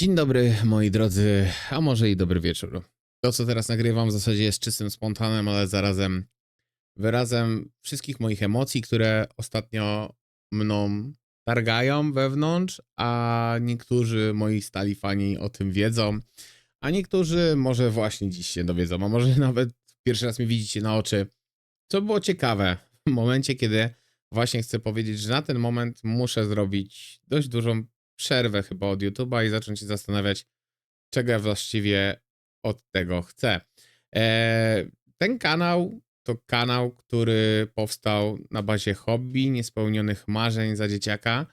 Dzień dobry, moi drodzy, a może i dobry wieczór. To, co teraz nagrywam, w zasadzie jest czystym spontanem, ale zarazem wyrazem wszystkich moich emocji, które ostatnio mną targają wewnątrz, a niektórzy moi stali fani o tym wiedzą, a niektórzy może właśnie dziś się dowiedzą, a może nawet pierwszy raz mnie widzicie na oczy. Co było ciekawe, w momencie, kiedy właśnie chcę powiedzieć, że na ten moment muszę zrobić dość dużą przerwę chyba od YouTube'a i zacząć się zastanawiać, czego ja właściwie od tego chcę. Eee, ten kanał to kanał, który powstał na bazie hobby, niespełnionych marzeń za dzieciaka,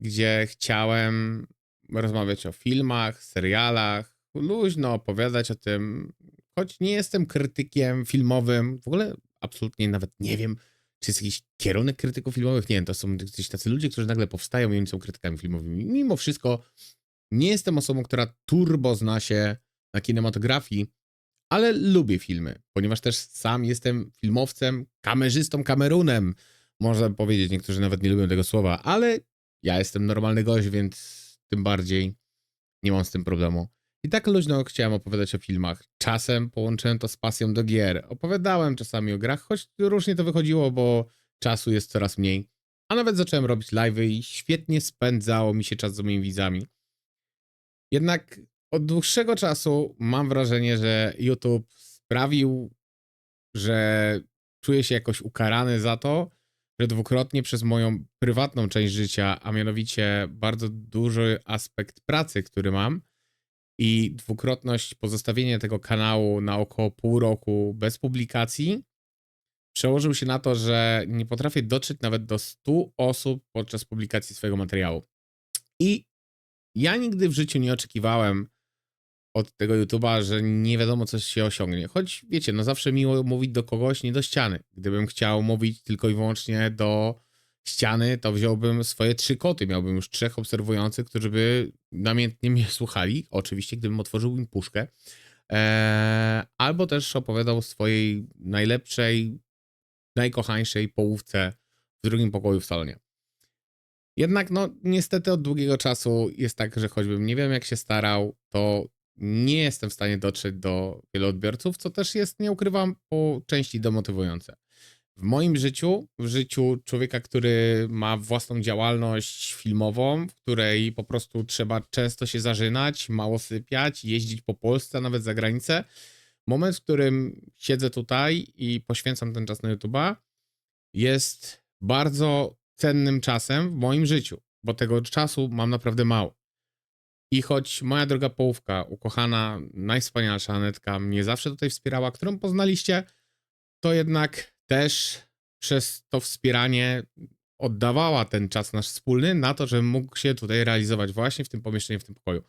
gdzie chciałem rozmawiać o filmach, serialach, luźno opowiadać o tym, choć nie jestem krytykiem filmowym, w ogóle absolutnie nawet nie wiem, czy jest jakiś kierunek krytyków filmowych? Nie wiem, to są gdzieś tacy ludzie, którzy nagle powstają i oni są krytykami filmowymi. Mimo wszystko nie jestem osobą, która turbo zna się na kinematografii, ale lubię filmy, ponieważ też sam jestem filmowcem, kamerzystą, kamerunem. Można powiedzieć, niektórzy nawet nie lubią tego słowa, ale ja jestem normalny gość, więc tym bardziej nie mam z tym problemu. I tak luźno chciałem opowiadać o filmach. Czasem połączyłem to z pasją do gier. Opowiadałem czasami o grach, choć różnie to wychodziło, bo czasu jest coraz mniej. A nawet zacząłem robić live'y i świetnie spędzało mi się czas z moimi widzami. Jednak od dłuższego czasu mam wrażenie, że YouTube sprawił, że czuję się jakoś ukarany za to, że dwukrotnie przez moją prywatną część życia, a mianowicie bardzo duży aspekt pracy, który mam, i dwukrotność pozostawienia tego kanału na około pół roku bez publikacji przełożył się na to, że nie potrafię dotrzeć nawet do 100 osób podczas publikacji swojego materiału. I ja nigdy w życiu nie oczekiwałem od tego YouTube'a, że nie wiadomo, co się osiągnie. Choć wiecie, no zawsze miło mówić do kogoś, nie do ściany. Gdybym chciał mówić tylko i wyłącznie do ściany, to wziąłbym swoje trzy koty. Miałbym już trzech obserwujących, którzy by namiętnie mnie słuchali. Oczywiście, gdybym otworzył im puszkę. Eee, albo też opowiadał swojej najlepszej, najkochańszej połówce w drugim pokoju w salonie. Jednak, no, niestety od długiego czasu jest tak, że choćbym nie wiem, jak się starał, to nie jestem w stanie dotrzeć do wielu odbiorców, co też jest, nie ukrywam, po części demotywujące w moim życiu, w życiu człowieka, który ma własną działalność filmową, w której po prostu trzeba często się zażynać, mało sypiać, jeździć po Polsce, nawet za granicę, moment, w którym siedzę tutaj i poświęcam ten czas na YouTube'a, jest bardzo cennym czasem w moim życiu, bo tego czasu mam naprawdę mało. I choć moja droga połówka, ukochana, najwspanialsza Anetka mnie zawsze tutaj wspierała, którą poznaliście, to jednak też przez to wspieranie oddawała ten czas nasz wspólny na to, że mógł się tutaj realizować właśnie w tym pomieszczeniu, w tym pokoju.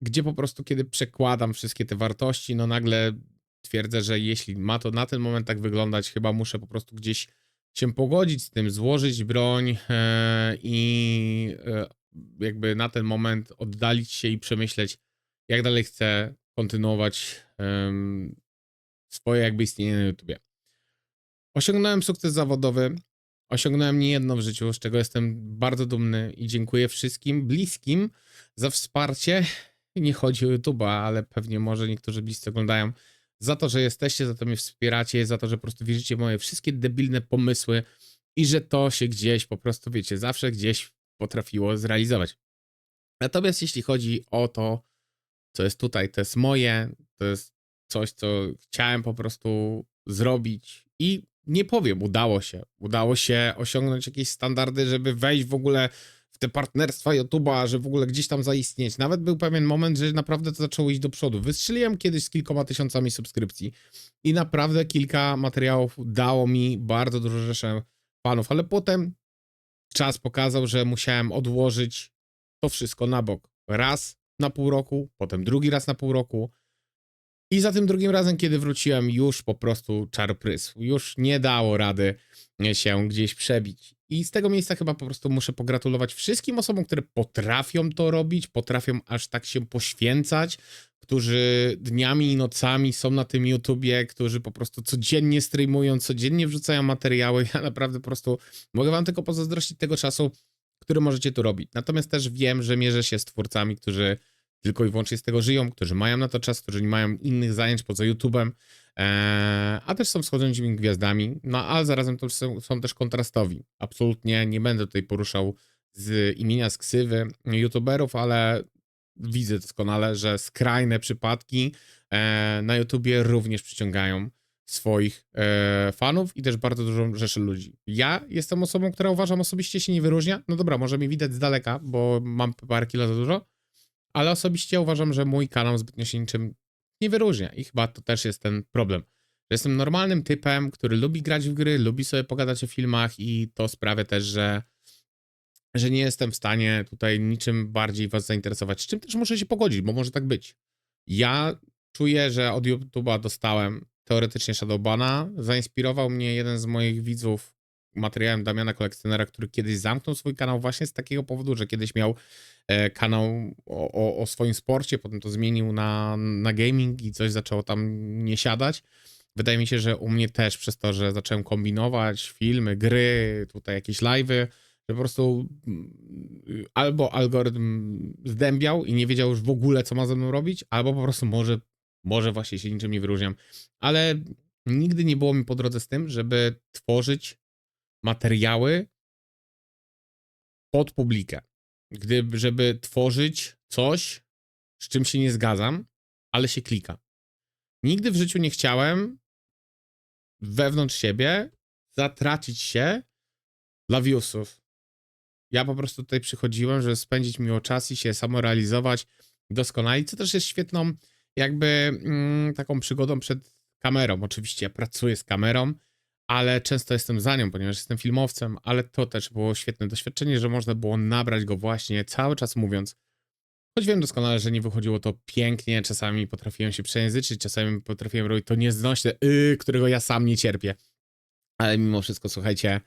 Gdzie po prostu, kiedy przekładam wszystkie te wartości, no nagle twierdzę, że jeśli ma to na ten moment tak wyglądać, chyba muszę po prostu gdzieś się pogodzić z tym, złożyć broń yy, i yy, jakby na ten moment oddalić się i przemyśleć, jak dalej chcę kontynuować swoje jakby istnienie na YouTubie. Osiągnąłem sukces zawodowy, osiągnąłem niejedno w życiu, z czego jestem bardzo dumny i dziękuję wszystkim bliskim za wsparcie. Nie chodzi o YouTube'a, ale pewnie może niektórzy bliscy oglądają. Za to, że jesteście, za to mnie wspieracie, za to, że po prostu wierzycie moje wszystkie debilne pomysły i że to się gdzieś po prostu, wiecie, zawsze gdzieś potrafiło zrealizować. Natomiast jeśli chodzi o to, co jest tutaj, to jest moje, to jest coś, co chciałem po prostu zrobić i nie powiem, udało się. Udało się osiągnąć jakieś standardy, żeby wejść w ogóle w te partnerstwa YouTube'a, że w ogóle gdzieś tam zaistnieć. Nawet był pewien moment, że naprawdę to zaczęło iść do przodu. Wystrzeliłem kiedyś z kilkoma tysiącami subskrypcji i naprawdę kilka materiałów dało mi bardzo dużo rzeszę fanów, ale potem czas pokazał, że musiałem odłożyć to wszystko na bok. Raz na pół roku, potem drugi raz na pół roku i za tym drugim razem, kiedy wróciłem, już po prostu czar prysł. Już nie dało rady się gdzieś przebić. I z tego miejsca chyba po prostu muszę pogratulować wszystkim osobom, które potrafią to robić, potrafią aż tak się poświęcać, którzy dniami i nocami są na tym YouTubie, którzy po prostu codziennie streamują, codziennie wrzucają materiały. Ja naprawdę po prostu mogę wam tylko pozazdrościć tego czasu, który możecie tu robić. Natomiast też wiem, że mierzę się z twórcami, którzy tylko i wyłącznie z tego żyją, którzy mają na to czas, którzy nie mają innych zajęć poza YouTube'em, e, a też są wschodzącymi gwiazdami, no ale zarazem to są, są też kontrastowi. Absolutnie nie będę tutaj poruszał z imienia, z ksywy YouTuberów, ale widzę doskonale, że skrajne przypadki e, na YouTubie również przyciągają swoich e, fanów i też bardzo dużą rzeszę ludzi. Ja jestem osobą, która uważam osobiście się nie wyróżnia. No dobra, może mi widać z daleka, bo mam parę kilo za dużo, ale osobiście uważam, że mój kanał zbytnio się niczym nie wyróżnia i chyba to też jest ten problem. Że Jestem normalnym typem, który lubi grać w gry, lubi sobie pogadać o filmach i to sprawia też, że że nie jestem w stanie tutaj niczym bardziej was zainteresować, z czym też muszę się pogodzić, bo może tak być. Ja czuję, że od YouTube'a dostałem teoretycznie Shadowbana. Zainspirował mnie jeden z moich widzów materiałem Damiana Kolekcjonera, który kiedyś zamknął swój kanał właśnie z takiego powodu, że kiedyś miał e, kanał o, o, swoim sporcie, potem to zmienił na, na gaming i coś zaczęło tam nie siadać. Wydaje mi się, że u mnie też przez to, że zacząłem kombinować filmy, gry, tutaj jakieś live'y, że po prostu mm, albo algorytm zdębiał i nie wiedział już w ogóle, co ma ze mną robić, albo po prostu może, może właśnie się niczym nie wyróżniam. Ale nigdy nie było mi po drodze z tym, żeby tworzyć materiały pod publikę. Gdy, żeby tworzyć coś, z czym się nie zgadzam, ale się klika. Nigdy w życiu nie chciałem wewnątrz siebie zatracić się dla viewsów. Ja po prostu tutaj przychodziłem, żeby spędzić miło czas i się samorealizować, doskonalić, co też jest świetną jakby mm, taką przygodą przed kamerą. Oczywiście ja pracuję z kamerą, ale często jestem za nią, ponieważ jestem filmowcem, ale to też było świetne doświadczenie, że można było nabrać go właśnie cały czas mówiąc. Choć wiem doskonale, że nie wychodziło to pięknie, czasami potrafiłem się przejęzyczyć, czasami potrafiłem robić to nieznośne, yy, którego ja sam nie cierpię. Ale mimo wszystko, słuchajcie,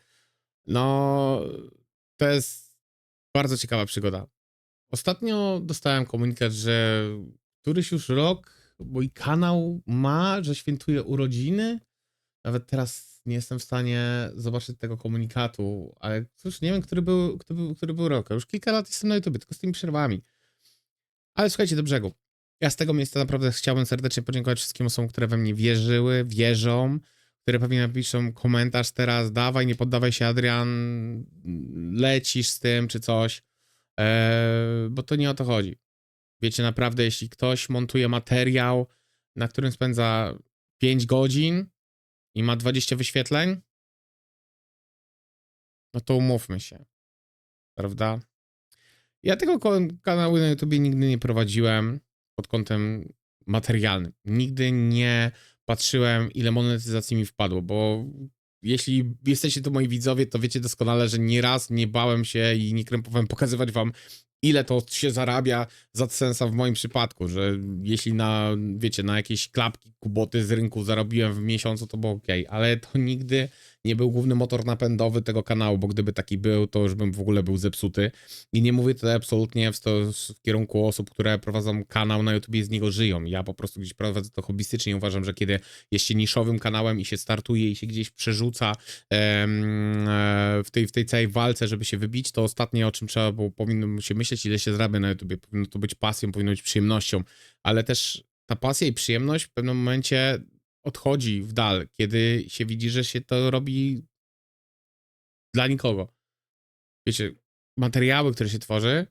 no to jest bardzo ciekawa przygoda. Ostatnio dostałem komunikat, że któryś już rok mój kanał ma, że świętuje urodziny. Nawet teraz nie jestem w stanie zobaczyć tego komunikatu, ale cóż, nie wiem, który był, który był, który był rok. Już kilka lat jestem na YouTube, tylko z tymi przerwami. Ale słuchajcie, do brzegu. Ja z tego miejsca naprawdę chciałbym serdecznie podziękować wszystkim osobom, które we mnie wierzyły, wierzą, które pewnie napiszą komentarz teraz, dawaj, nie poddawaj się Adrian, lecisz z tym czy coś, eee, bo to nie o to chodzi. Wiecie, naprawdę, jeśli ktoś montuje materiał, na którym spędza 5 godzin i ma 20 wyświetleń, no to umówmy się, prawda? Ja tego kanału na YouTubie nigdy nie prowadziłem pod kątem materialnym. Nigdy nie patrzyłem, ile monetyzacji mi wpadło, bo jeśli jesteście tu moi widzowie, to wiecie doskonale, że nieraz nie bałem się i nie krępowałem pokazywać wam, ile to się zarabia za sensa w moim przypadku, że jeśli na, wiecie, na jakieś klapki, kuboty z rynku zarobiłem w miesiącu, to było ok, ale to nigdy nie był główny motor napędowy tego kanału, bo gdyby taki był, to już bym w ogóle był zepsuty. I nie mówię tutaj absolutnie w, to, w kierunku osób, które prowadzą kanał na YouTube i z niego żyją. Ja po prostu gdzieś prowadzę to hobbystycznie uważam, że kiedy jest się niszowym kanałem i się startuje i się gdzieś przerzuca em, e, w, tej, w tej całej walce, żeby się wybić, to ostatnie o czym trzeba było, powinno się myśleć, ile się zarabia na YouTube. Powinno to być pasją, powinno być przyjemnością, ale też ta pasja i przyjemność w pewnym momencie odchodzi w dal, kiedy się widzi, że się to robi dla nikogo. Wiecie, materiały, które się tworzy,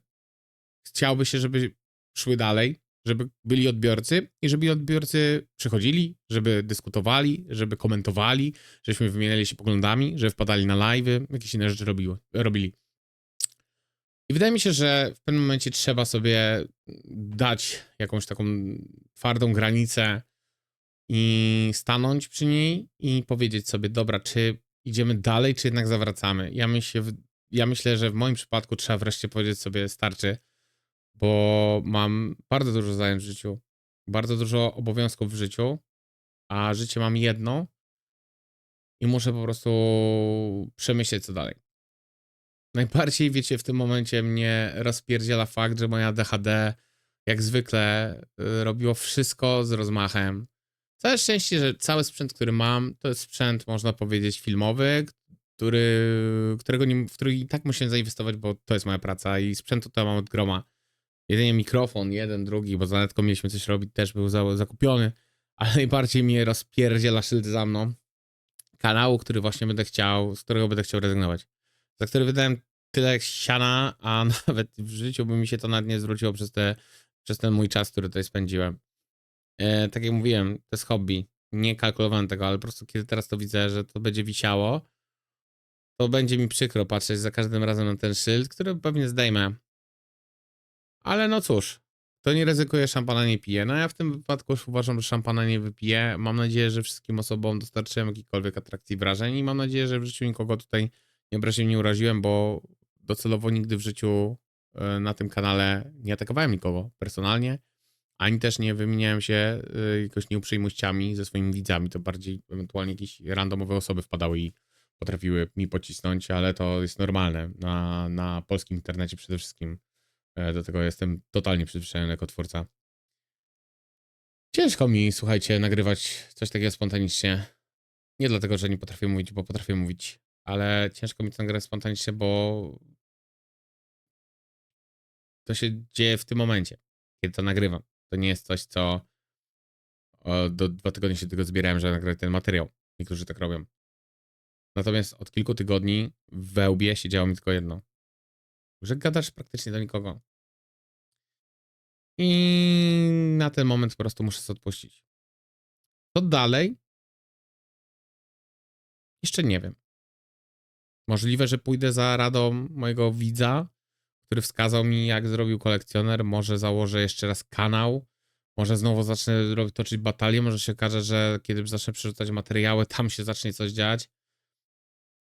chciałby się, żeby szły dalej, żeby byli odbiorcy i żeby odbiorcy przychodzili, żeby dyskutowali, żeby komentowali, żebyśmy wymieniali się poglądami, żeby wpadali na live'y, jakieś inne rzeczy robiły, robili. Wydaje mi się, że w pewnym momencie trzeba sobie dać jakąś taką twardą granicę i stanąć przy niej i powiedzieć sobie, dobra, czy idziemy dalej, czy jednak zawracamy. Ja ja myślę, że w moim przypadku trzeba wreszcie powiedzieć sobie, starczy, bo mam bardzo dużo zajęć w życiu, bardzo dużo obowiązków w życiu, a życie mam jedno i muszę po prostu przemyśleć, co dalej. Najbardziej, wiecie, w tym momencie mnie rozpierdziela fakt, że moja DHD jak zwykle y, robiło wszystko z rozmachem. Całe szczęście, że cały sprzęt, który mam, to jest sprzęt, można powiedzieć, filmowy, który, którego nie, w który i tak muszę zainwestować, bo to jest moja praca i sprzętu to mam od groma. Jedynie mikrofon, jeden, drugi, bo z Anetką mieliśmy coś robić, też był za, zakupiony, ale najbardziej mnie rozpierdziela szyld za mną. Kanału, który właśnie będę chciał, z którego będę chciał rezygnować. Za który wydałem tyle siana, a nawet w życiu by mi się to nawet nie zwróciło przez, te, przez ten mój czas, który tutaj spędziłem. E, tak jak mówiłem, to jest hobby. Nie kalkulowałem tego, ale po prostu kiedy teraz to widzę, że to będzie wisiało, to będzie mi przykro patrzeć za każdym razem na ten szyld, który pewnie zdejmę. Ale no cóż, to nie ryzykuje, szampana nie pije. No ja w tym wypadku już uważam, że szampana nie wypiję. Mam nadzieję, że wszystkim osobom dostarczyłem jakichkolwiek atrakcji wrażeń i mam nadzieję, że w życiu nikogo tutaj nie obraziłem, nie uraziłem, bo docelowo nigdy w życiu e, na tym kanale nie atakowałem nikogo personalnie, ani też nie wymieniałem się e, jakoś nieuprzejmościami ze swoimi widzami. To bardziej ewentualnie jakieś randomowe osoby wpadały i potrafiły mi pocisnąć, ale to jest normalne na, na polskim internecie przede wszystkim. E, Do tego jestem totalnie przyzwyczajony jako twórca. Ciężko mi, słuchajcie, nagrywać coś takiego spontanicznie. Nie dlatego, że nie potrafię mówić, bo potrafię mówić, ale ciężko mi to nagrać spontanicznie, bo to się dzieje w tym momencie, kiedy to nagrywam. To nie jest coś, co do dwa tygodnie się tego zbierałem, żeby nagrać ten materiał. Niektórzy tak robią. Natomiast od kilku tygodni w wełbie siedziało mi tylko jedno. Że gadasz praktycznie do nikogo. I na ten moment po prostu muszę sobie odpuścić. To dalej? Jeszcze nie wiem. Możliwe, że pójdę za radą mojego widza, który wskazał mi, jak zrobił kolekcjoner. Może założę jeszcze raz kanał. Może znowu zacznę toczyć batalię. Może się okaże, że kiedy zacznę przerzucać materiały, tam się zacznie coś dziać.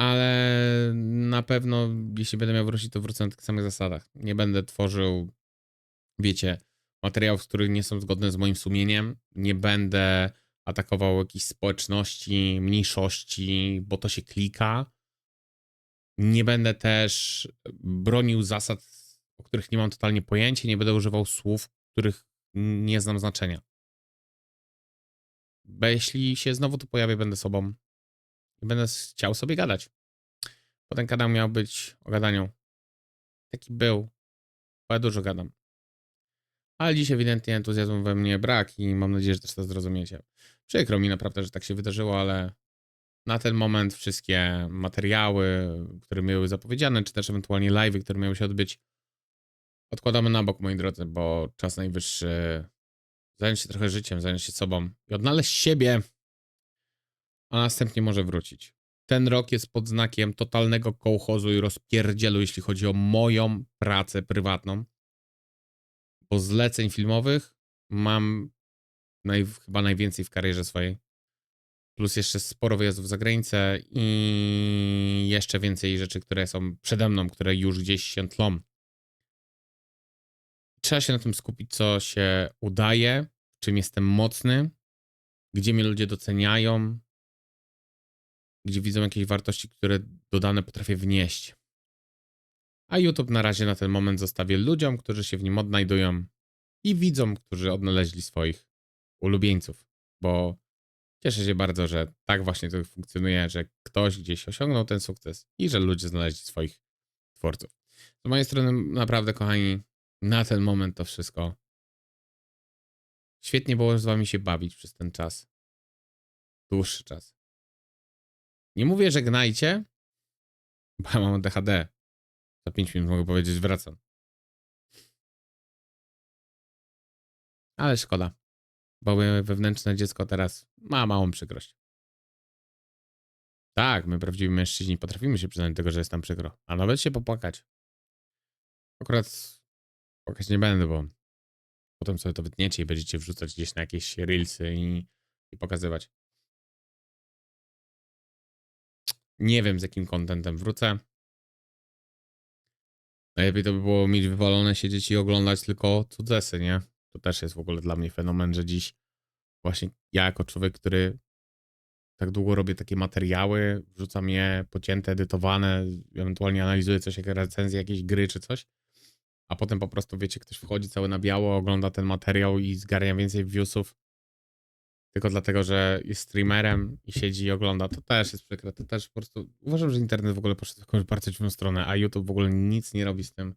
Ale na pewno, jeśli będę miał wrócić, to wrócę na tych samych zasadach. Nie będę tworzył, wiecie, materiałów, które nie są zgodne z moim sumieniem. Nie będę atakował jakichś społeczności, mniejszości, bo to się klika. Nie będę też bronił zasad, o których nie mam totalnie pojęcia. Nie będę używał słów, których nie znam znaczenia. Bo jeśli się znowu tu pojawię, będę sobą i będę chciał sobie gadać. Bo ten kanał miał być o gadaniu. Taki był. Bo ja dużo gadam. Ale dziś ewidentnie entuzjazmu we mnie brak i mam nadzieję, że też to zrozumiecie. Przykro mi naprawdę, że tak się wydarzyło, ale na ten moment wszystkie materiały, które były zapowiedziane, czy też ewentualnie live'y, które miały się odbyć, odkładamy na bok, moi drodzy, bo czas najwyższy zająć się trochę życiem, zająć się sobą i odnaleźć siebie, a następnie może wrócić. Ten rok jest pod znakiem totalnego kołchozu i rozpierdzielu, jeśli chodzi o moją pracę prywatną. Bo zleceń filmowych mam naj, chyba najwięcej w karierze swojej. Plus jeszcze sporo wyjazdów za granicę i jeszcze więcej rzeczy, które są przede mną, które już gdzieś się tlą. Trzeba się na tym skupić, co się udaje, czym jestem mocny, gdzie mnie ludzie doceniają, gdzie widzą jakieś wartości, które dodane potrafię wnieść. A YouTube na razie na ten moment zostawię ludziom, którzy się w nim odnajdują i widzom, którzy odnaleźli swoich ulubieńców, bo cieszę się bardzo, że tak właśnie to funkcjonuje, że ktoś gdzieś osiągnął ten sukces i że ludzie znaleźli swoich twórców. Z mojej strony naprawdę, kochani, na ten moment to wszystko. Świetnie było z wami się bawić przez ten czas. Dłuższy czas. Nie mówię, że gnajcie, bo ja mam DHD. Za 5 minut mogę powiedzieć, wracam. Ale szkoda, bo moje wewnętrzne dziecko teraz ma małą przykrość. Tak, my prawdziwi mężczyźni potrafimy się przyznać do tego, że jest nam przykro, a nawet się popłakać. Akurat płakać nie będę, bo potem sobie to wytniecie i będziecie wrzucać gdzieś na jakieś reelsy i, i pokazywać. Nie wiem, z jakim kontentem wrócę. Najlepiej to by było mieć wywalone, siedzieć i oglądać tylko cudzesy, nie? To też jest w ogóle dla mnie fenomen, że dziś właśnie ja jako człowiek, który tak długo robię takie materiały, wrzucam je pocięte, edytowane, ewentualnie analizuję coś, jak recenzję jakiejś gry czy coś, a potem po prostu, wiecie, ktoś wchodzi cały na biało, ogląda ten materiał i zgarnia więcej viewsów tylko dlatego, że jest streamerem i siedzi i ogląda, to też jest przykre. To też po prostu uważam, że internet w ogóle poszedł w jakąś bardzo dziwną stronę, a YouTube w ogóle nic nie robi z tym.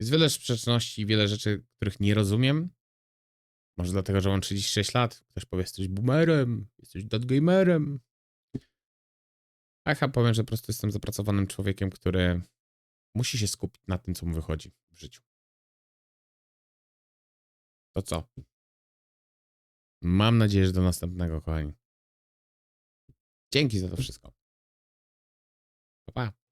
Jest wiele sprzeczności, wiele rzeczy, których nie rozumiem. Może dlatego, że mam 36 lat. Ktoś powie, jesteś boomerem, jesteś gamerem. A ja powiem, że po prostu jestem zapracowanym człowiekiem, który musi się skupić na tym, co mu wychodzi w życiu. To co? Mam nadzieję, że do następnego, kochani. Dzięki za to wszystko. Pa, pa.